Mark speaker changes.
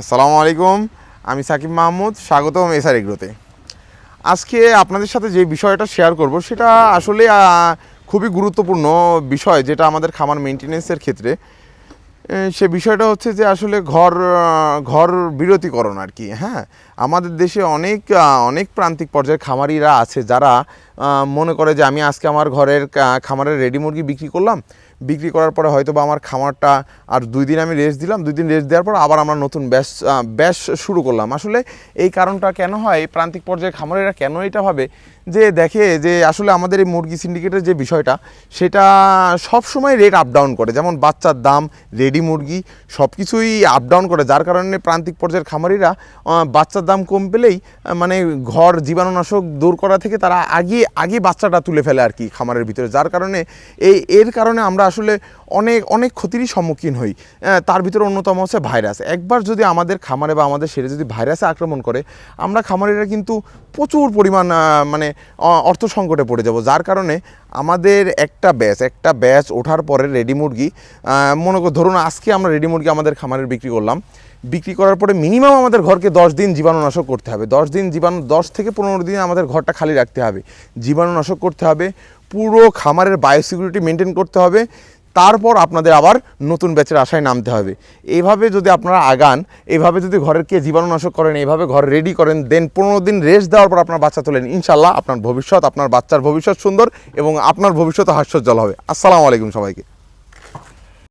Speaker 1: আসসালামু আলাইকুম, আমি সাকিব মাহমুদ, স্বাগতম এসআর এগ্রোতে। আজকে আপনাদের সাথে যে বিষয়টা শেয়ার করব, সেটা আসলে খুবই গুরুত্বপূর্ণ বিষয় যেটা আমাদের খামার মেনটেনেন্সের ক্ষেত্রে। সে বিষয়টা হচ্ছে যে আসলে ঘর ঘর বিরতিকরণ আর কি হ্যাঁ? আমাদের দেশে অনেক অনেক প্রান্তিক পর্যায়ের খামারিরা আছে যারা মনে করে যে আমি আজকে আমার ঘরের খামারের রেডি মুরগি বিক্রি করলাম। বিক্রি করার পরে হয়তো বা আমার খামারটা আর দুই দিন আমি রেস্ট দিলাম, দুই দিন রেস্ট দেওয়ার পর আবার আমরা নতুন ব্যাস ব্যাস শুরু করলাম। আসলে এই কারণটা কেন হয় প্রান্তিক পর্যায়ে খামারিরা কেন এটা ভাবে? যে দেখে, যে আসলে আমাদের এই মুরগি সিন্ডিকেটের যে বিষয়টা, সেটা সব সময় রেট আপ ডাউন করে। যেমন বাচ্চার দাম রেডি মুরগি সব কিছুই আপ ডাউন করে। যার কারণে প্রান্তিক পর্যায়ের খামারিরা বাচ্চার দাম কম পেলেই মানে ঘর জীবাণুনাশক দূর করা থেকে তারা আগে আগে বাচ্চাটা তুলে ফেলে আর কি খামারের ভিতরে। যার কারণে এই, এর কারণে আমরা আসলে অনেক অনেক ক্ষতিরই সম্মুখীন হই। তার ভিতরে অন্যতম হচ্ছে ভাইরাস। একবার যদি আমাদের খামারে বা আমাদের সেরে যদি ভাইরাসে আক্রমণ করে, আমরা খামারিরা কিন্তু প্রচুর পরিমাণ মানে অর্থ সংকটে পড়ে যাব। যার কারণে আমাদের একটা ব্যাচ একটা ব্যাচ ওঠার পরে রেডি মুরগি মনে কর, ধরুন আজকে আমরা রেডি মুরগি আমাদের খামারের বিক্রি করলাম। বিক্রি করার পরে মিনিমাম আমাদের ঘরকে দশ দিন জীবাণুনাশক করতে হবে। দশ দিন জীবাণু, দশ থেকে পনেরো দিন আমাদের ঘরটা খালি রাখতে হবে। জীবাণুনাশক করতে হবে। পুরো খামারের বায়োসিকিউরিটি মেনটেন করতে হবে। তারপর আপনাদের আবার নতুন ব্যাচের আশায় নামতে হবে। এভাবে যদি আপনারা আগান, এভাবে যদি ঘরের কে জীবাণুনাশক করেন, এভাবে ঘর রেডি করেন দেন পনেরো দিন রেস্ট দেওয়ার পর আপনার বাচ্চা তোলেন। ইনশাল্লাহ আপনার ভবিষ্যৎ, আপনার বাচ্চার ভবিষ্যৎ সুন্দর এবং আপনার ভবিষ্যৎ হাস্যজ্জ্বল হবে। আসসালামু আলাইকুম সবাইকে।